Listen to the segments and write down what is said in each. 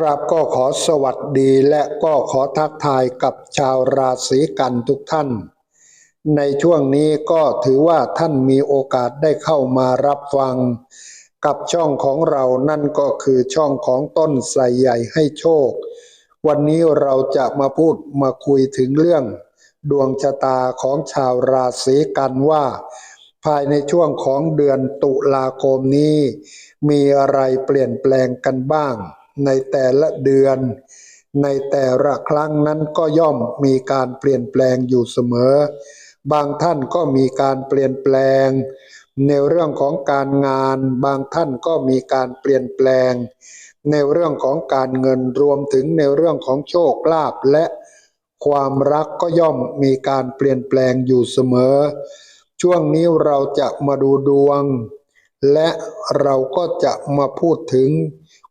ครับก็ขอสวัสดีและก็ขอทักทายกับชาวราศีกันทุกท่าน ในช่วงนี้ก็ถือว่าท่านมีโอกาสได้เข้ามารับฟัง กับช่องของเรานั่นก็คือช่องของต้นใสใหญ่ให้โชค วันนี้เราจะมาพูดมาคุยถึงเรื่อง ดวงชะตาของชาวราศีกันว่า ภายในช่วงของเดือนตุลาคมนี้ มีอะไรเปลี่ยนแปลงกันบ้าง ในแต่ละเดือน ในแต่ละครั้งนั้นก็ย่อมมีการเปลี่ยนแปลงอยู่เสมอ บางท่านก็มีการเปลี่ยนแปลง ในเรื่องของการงาน บางท่านก็มีการเปลี่ยนแปลง ในเรื่องของการเงินรวมถึงในเรื่องของโชคลาภและความรักก็ย่อมมีการเปลี่ยนแปลงอยู่เสมอ ช่วงนี้เราจะมาดูดวง และเราก็จะมาพูดถึง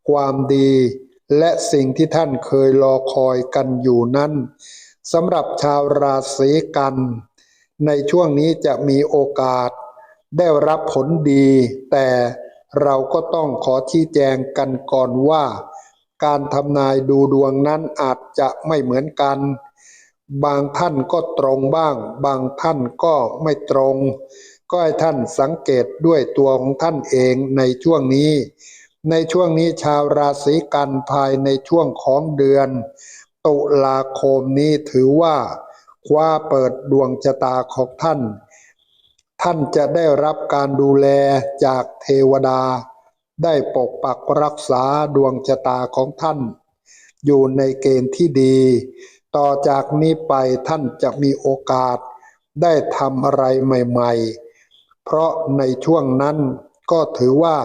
ความดี และสิ่งที่ท่านเคยรอคอยกันอยู่นั้นสำหรับชาวราศีกัน ในช่วงนี้จะมีโอกาส ได้รับผลดี แต่เราก็ต้องขอชี้แจงกันก่อนว่า การทำนายดูดวงนั้นอาจจะไม่เหมือนกัน บางท่านก็ตรงบ้าง บางท่านก็ไม่ตรง ก็ให้ท่านสังเกตด้วยตัวของท่านเองในช่วงนี้ ในช่วงนี้ชาวราศีกันภายในช่วงของเดือน ตุลาคมนี้ถือว่าคว้าเปิดดวงชะตาของท่าน ท่านจะได้รับการดูแลจากเทวดา ได้ปกปักรักษาดวงชะตาของท่าน อยู่ในเกณฑ์ที่ดี ต่อจากนี้ไปท่านจะมีโอกาส ได้ทำอะไรใหม่ ๆ เพราะในช่วงนั้นก็ถือว่า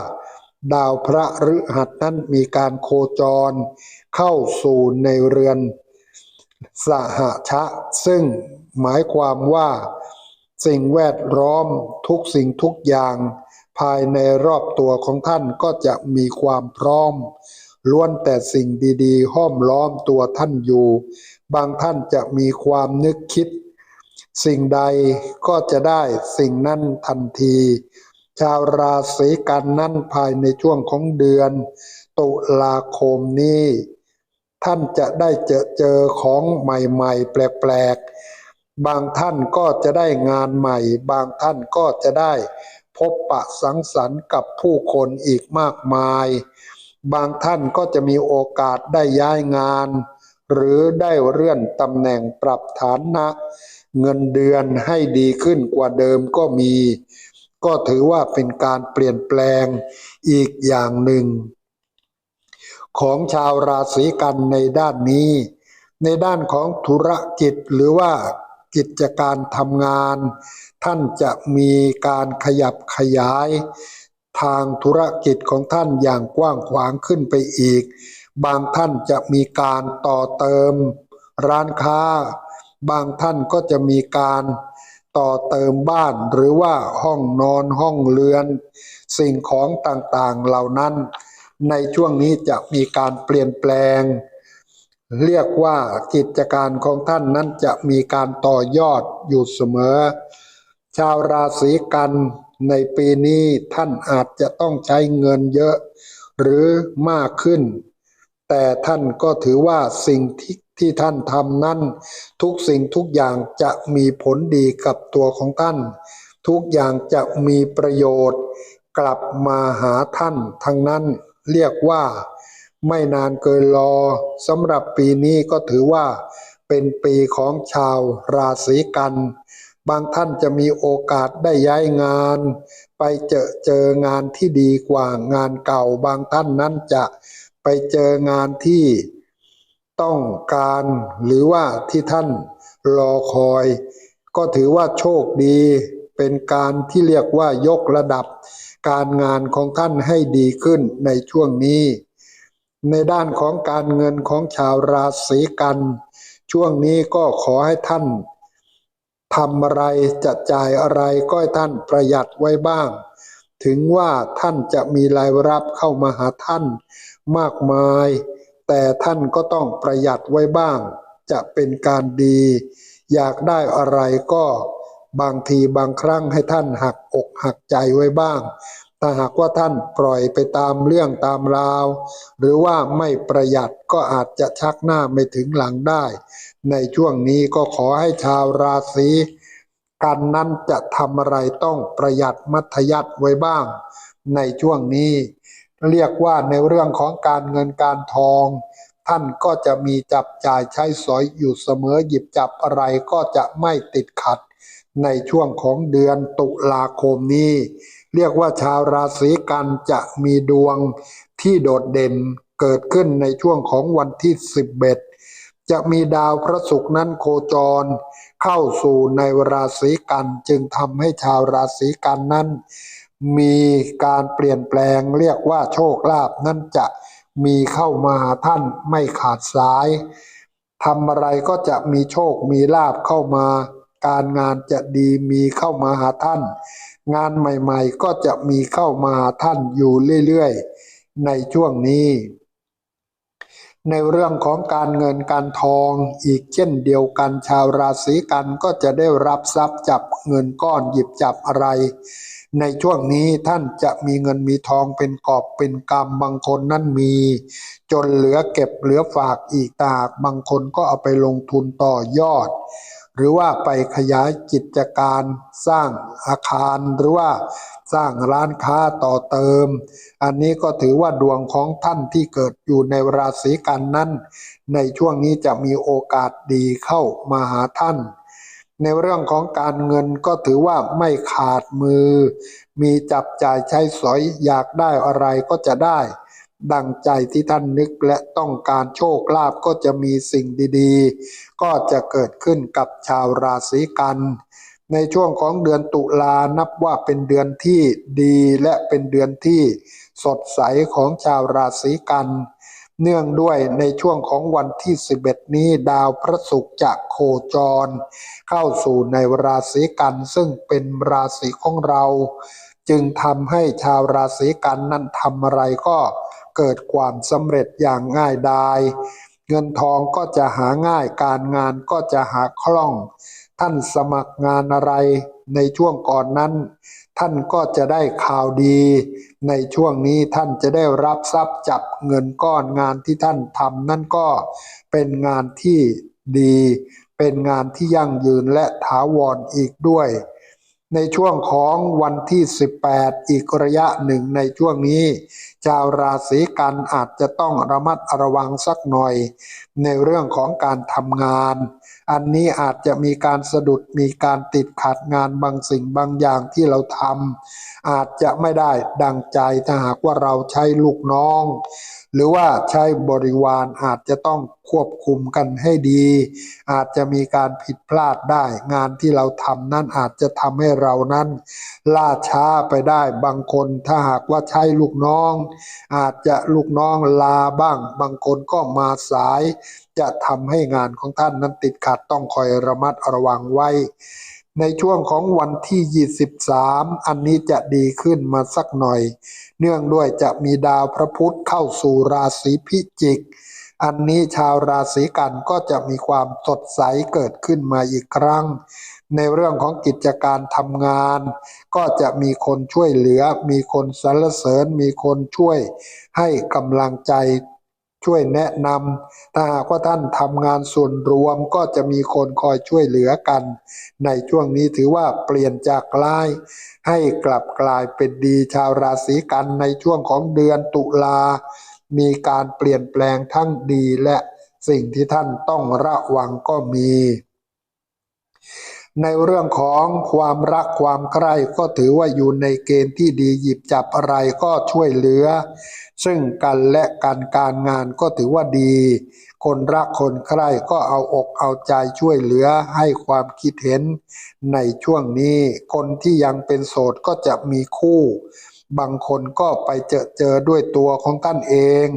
ดาวพระฤหัสนั้นมีการโคจรเข้าสู่ในเรือนสหชะ ซึ่งหมายความว่าสิ่งแวดล้อมทุกสิ่งทุกอย่าง ภายในรอบตัวของท่านก็จะมีความพร้อม ล้วนแต่สิ่งดีๆ ห้อมล้อมตัวท่านอยู่ บางท่านจะมีความนึกคิด สิ่งใดก็จะได้สิ่งนั้นทันที ชาวราศีกันนั้นภายในช่วงของเดือน ตุลาคมนี้ ท่านจะได้เจอเจอของใหม่ๆ แปลกๆ บางท่านก็จะได้งานใหม่ บางท่านก็จะได้พบปะสังสรรค์กับผู้คนอีกมากมาย บางท่านก็จะมีโอกาสได้ย้ายงาน หรือได้เลื่อนตำแหน่งปรับฐานะ เงินเดือนให้ดีขึ้นกว่าเดิมก็มี ก็ถือว่าเป็นการเปลี่ยนแปลงอีกอย่างหนึ่ง ของชาวราศีกันในด้านนี้ ในด้านของธุรกิจหรือว่ากิจการทำงาน ท่านจะมีการขยับขยาย ทางธุรกิจของท่านอย่างกว้างขวางขึ้นไปอีก บางท่านจะมีการต่อเติม ร้านค้า บางท่านก็จะมีการ ต่อเติมบ้านหรือว่าห้องนอนห้องเรือน สิ่งของต่างๆเหล่านั้น ในช่วงนี้จะมีการเปลี่ยนแปลง เรียกว่ากิจการของท่านนั้นจะมีการต่อยอดอยู่เสมอ ชาวราศีกันในปีนี้ท่านอาจจะต้องใช้เงินเยอะ หรือมากขึ้น แต่ท่านก็ถือว่าสิ่งที่ ที่ท่านทำนั้น ทุกสิ่งทุกอย่างจะมีผลดีกับตัวของท่าน ทุกอย่างจะมีประโยชน์ กลับมาหาท่านทั้งนั้นเรียกว่า ไม่นานเกินรอสำหรับปีนี้ก็ถือว่า เป็นปีของชาวราศีกัน บางท่านจะมีโอกาสได้ย้ายงาน ไปเจอเจองานที่ดีกว่างานเก่า บางท่านนั้นจะไปเจองานที่ ต้องการหรือว่าที่ท่านรอคอย ก็ถือว่าโชคดี เป็นการที่เรียกว่ายกระดับ การงานของท่านให้ดีขึ้นในช่วงนี้ ในด้านของการเงินของชาวราศีกัน ช่วงนี้ก็ขอให้ท่านทำอะไรจะจ่ายอะไรก็ให้ท่านประหยัดไว้บ้าง ถึงว่าท่านจะมีรายรับเข้ามาหาท่านมากมาย แต่ท่านก็ต้องประหยัดไว้บ้าง จะเป็นการดี อยากได้อะไรก็บางทีบางครั้งให้ท่านหักอกหักใจไว้บ้าง ถ้าหากว่าท่านปล่อยไปตามเรื่องตามราว หรือว่าไม่ประหยัดก็อาจจะชักหน้าไม่ถึงหลังได้ ในช่วงนี้ก็ขอให้ชาวราศีกันนั้นจะทำอะไรต้องประหยัดมัธยัติไว้บ้าง ในช่วงนี้ เรียกว่าในเรื่องของการเงินการทอง ท่านก็จะมีจับจ่ายใช้สอยอยู่เสมอหยิบจับอะไรก็จะไม่ติดขัด ในช่วงของเดือนตุลาคมนี้ เรียกว่าชาวราศีกันจะมีดวงที่โดดเด่นเกิดขึ้นในช่วงของวันที่ 11 จะมีดาวพระศุกร์นั้นโคจร เข้าสู่ในราศีกันจึงทำให้ชาวราศีกันนั้น มีการเปลี่ยนแปลงเรียกว่าโชคลาภนั้นจะมีเข้ามาท่านไม่ขาดสายทำอะไรก็จะมีโชคมีลาภเข้ามา การงานจะดีมีเข้ามาหาท่าน งานใหม่ๆก็จะมีเข้ามาหาท่านอยู่เรื่อยๆ ในช่วงนี้ ในเรื่องของการเงินการทองอีกเช่นเดียวกันชาวราศีกันก็จะได้รับทรัพย์จับเงินก้อนหยิบจับอะไร ในช่วงนี้ท่านจะมีเงินมีทองเป็นกอบเป็นกำบางคนนั้นมี จนเหลือเก็บเหลือฝากอีกตากบางคนก็เอาไปลงทุนต่อยอด หรือว่าไปขยายกิจการสร้างอาคารหรือว่าสร้างร้านค้าต่อเติม อันนี้ก็ถือว่าดวงของท่านที่เกิดอยู่ในราศีกันนั้น ในช่วงนี้จะมีโอกาสดีเข้ามาหาท่าน ในเรื่องของการเงินก็ถือว่าไม่ขาดมือ มีจับจ่ายใช้สอยอยากได้อะไรก็จะได้ ดังใจที่ท่านนึกและต้องการโชคลาภก็จะมีสิ่งดีๆ ก็จะเกิดขึ้นกับชาวราศีกัน ในช่วงของเดือนตุลานับว่าเป็นเดือนที่ดีและเป็นเดือนที่สดใสของชาวราศีกันเเนื่องด้วยในช่วงของวันที่ 11 นี้ดาวพระศุกร์จะโคจร เข้าสู่ในราศีกันซึ่งเป็นราศีของเรา จึงทำให้ชาวราศีกันนั้นทำอะไรก็เกิดความสำเร็จอย่างง่ายดาย เงินทองก็จะหาง่ายการงานก็จะหาคล่อง ท่านสมัครงานอะไรในช่วงก่อนนั้น ท่านก็จะได้ข่าวดี ในช่วงนี้ท่านจะได้รับทรัพย์จับเงินก้อนงานที่ท่านทำนั่นก็เป็นงานที่ดี เป็นงานที่ยั่งยืนและถาวรอีกด้วย ในช่วงของวันที่ 18 อีกระยะหนึ่งในช่วงนี้ ชาวราศีกันอาจจะต้องระมัดระวังสักหน่อย ในเรื่องของการทำงาน อันนี้อาจจะมีการสะดุดมีการติดขัดงานบางสิ่งบางอย่างที่เราทำอาจจะไม่ได้ดังใจถ้าหากว่าเราใช้ลูกน้อง หรือว่าใช้บริวารอาจจะต้องควบคุมกันให้ดี อาจจะมีการผิดพลาดได้ งานที่เราทำนั่นอาจจะทำให้เรานั้น ล่าช้าไปได้บางคนถ้าหากว่าใช้ลูกน้อง อาจจะลูกน้องลาบ้าง บางคนก็มาสายจะทำให้งานของท่านนั้นติดขัดต้องคอยระมัดระวังไว้ ในช่วงของวันที่ 23 อันนี้จะดีขึ้นมาสักหน่อย เนื่องด้วยจะมีดาวพระพุธเข้าสู่ราศีพิจิก อันนี้ชาวราศีกันก็จะมีความสดใสเกิดขึ้นมาอีกครั้ง ในเรื่องของกิจการทำงาน ก็จะมีคนช่วยเหลือ มีคนสรรเสริญ มีคนช่วยให้กำลังใจ ช่วยแนะนำถ้าหากว่าท่านทำงานส่วนรวมก็จะมีคนคอยช่วยเหลือกัน ในช่วงนี้ถือว่าเปลี่ยนจากร้าย ให้กลับกลายเป็นดีชาวราศีกันในช่วงของเดือนตุลา มีการเปลี่ยนแปลงทั้งดีและสิ่งที่ท่านต้องระวังก็มี ในเรื่องของความรักความใคร่ก็ถือว่าอยู่ในเกณฑ์ที่ดีหยิบจับอะไรก็ช่วยเหลือ ซึ่งกันและกันการงานก็ถือว่าดี คนรักคนใคร่ก็เอาอกเอาใจช่วยเหลือให้ความคิดเห็น ในช่วงนี้คนที่ยังเป็นโสดก็จะมีคู่ บางคนก็ไปเจอเจอด้วยตัวของท่านเอง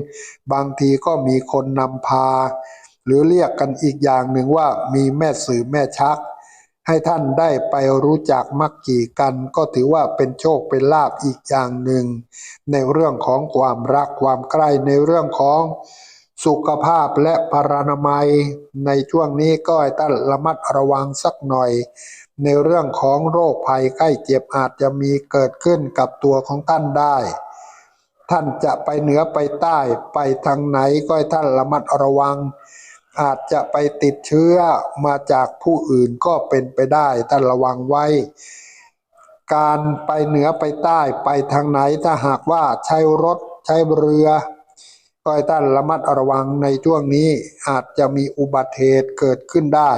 บางทีก็มีคนนำพา หรือเรียกกันอีกอย่างหนึ่งว่ามีแม่สื่อแม่ชัก ให้ท่านได้ไปรู้จักมักกี่กัน ก็ถือว่าเป็นโชคเป็นลาภอีกอย่างหนึ่ง ในเรื่องของความรักความใกล้ในเรื่องของสุขภาพและพรานามัย ในช่วงนี้ก็ให้ท่านระมัดระวังสักหน่อย ในเรื่องของโรคภัยไข้เจ็บอาจจะมีเกิดขึ้นกับตัวของท่านได้ ท่านจะไปเหนือไปใต้ไปทางไหนก็ให้ท่านระมัดระวัง อาจจะไปติดเชื้อมาจากผู้อื่นก็เป็นไปได้ท่านระวังไว้ การไปเหนือไปใต้ไปทางไหนถ้าหากว่าใช้รถใช้เรือ ก็ให้ท่านระมัดระวังในช่วงนี้อาจจะมีอุบัติเหตุเกิดขึ้นได้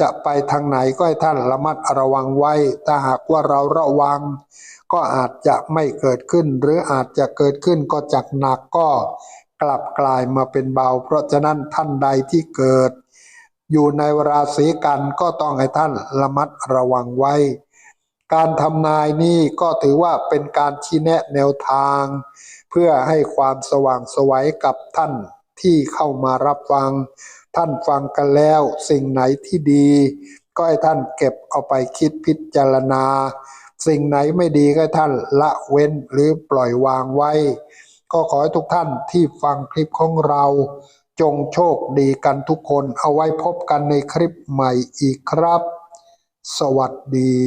จะไปทางไหนก็ให้ท่านระมัดระวังไว้ ถ้าหากว่าเราระวัง ก็อาจจะไม่เกิดขึ้น หรืออาจจะเกิดขึ้นก็จากหนักก็ กลับกลายมาเป็นเบา เพราะฉะนั้นท่านใดที่เกิด อยู่ในราศีกันก็ต้องให้ท่านระมัดระวังไว้ การทำนายนี้ก็ถือว่าเป็นการชี้แนะแนวทาง เพื่อให้ความสว่างสวัยกับท่านที่เข้ามารับฟัง ท่านฟังกันแล้วสิ่งไหนที่ดี ก็ให้ท่านเก็บเอาไปคิดพิจารณา สิ่งไหนไม่ดีก็ท่านละเว้นหรือปล่อยวางไว้ ก็ขอให้ทุกท่านที่ฟังคลิปของเราจงโชคดีกันทุกคนเอาไว้พบกันในคลิปใหม่อีกครับ สวัสดี